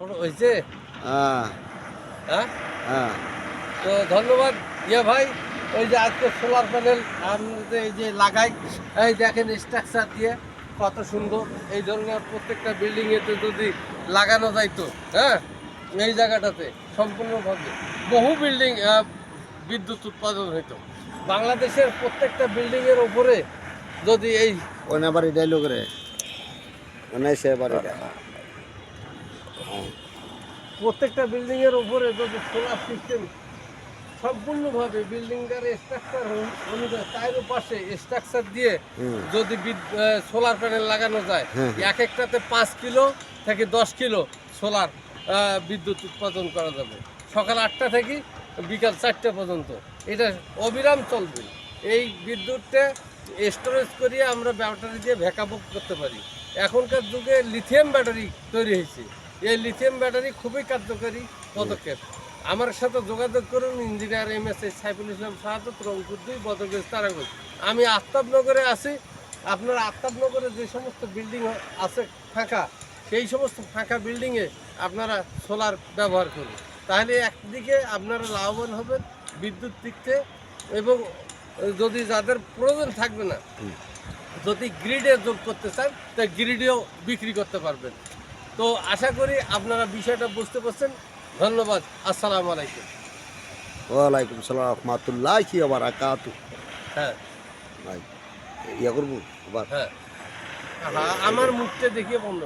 হয়েছে? হ্যাঁ। হ্যাঁ? হ্যাঁ। তো ধন্যবাদ। ইয়ে ভাই ওই যে আজকে সোলার প্যানেল আমাদের এই যে লাগাই এই দেখেন স্ট্রাকচার দিয়ে কত সুন্দর। এই ধরনের প্রত্যেকটা বিল্ডিং এতে যদি লাগানো যাইতো হ্যাঁ এই জায়গাটাতে সম্পূর্ণভাবে বহু বিল্ডিং বিদ্যুৎ উৎপাদন হইতো। বাংলাদেশের প্রত্যেকটা বিল্ডিং এর উপরে যদি এই ওই বাড়ি ডাইলগ রে ওনাই সে বাড়িটা। প্রত্যেকটা বিল্ডিং এর উপরে যদি সোলার সিস্টেম সম্পূর্ণভাবে বিল্ডিংটার স্ট্রাকচার অনুযায়ী তার পাশে স্ট্রাকচার দিয়ে যদি সোলার প্যানেল লাগানো যায় এক একটাতে পাঁচ কিলো থেকে দশ কিলো সোলার বিদ্যুৎ উৎপাদন করা যাবে। সকাল আটটা থেকে বিকাল চারটে পর্যন্ত। এটা অবিরাম চলবে। এই বিদ্যুৎটা স্টোরেজ করিয়ে আমরা ব্যাটারি দিয়ে ব্যাকআপ করতে পারি। এখনকার যুগে লিথিয়াম ব্যাটারি তৈরি হয়েছে। এই লিথিয়াম ব্যাটারি খুবই কার্যকরী পদক্ষেপ। আমার সাথে যোগাযোগ করুন engineer M S Saiful Islam Shahadat Rangpur দুই বদরগঞ্জ তারাগঞ্জ আমি আফতাবনগরে আছি। আপনার আফতাবনগরে যে সমস্ত বিল্ডিং আছে ফাঁকা সেই সমস্ত ফাঁকা বিল্ডিংয়ে আপনারা সোলার ব্যবহার করুন। তাহলে একদিকে আপনারা লাভবান হবেন বিদ্যুৎ দিকতে এবং যদি যাদের প্রয়োজন থাকবে না যদি গ্রিডে যোগ করতে চান তা গ্রিডেও বিক্রি করতে পারবেন। তো আশা করি আপনারা বিষয়টা বুঝতে পারছেন। ধন্যবাদ। আসসালামু আলাইকুম। ওয়ালাইকুম সালাম রহমাতুল্লাহ কি আবার আকাতু হ্যাঁ। ভাই ইয়া করব? আবার? হ্যাঁ। হ্যাঁ আমার মুখটা দেখিয়ে বন্ধ।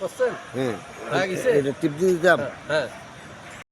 বুঝছেন? হ্যাঁ। হয়ে এটা টিপ দিয়ে দিতাম? হ্যাঁ হ্যাঁ।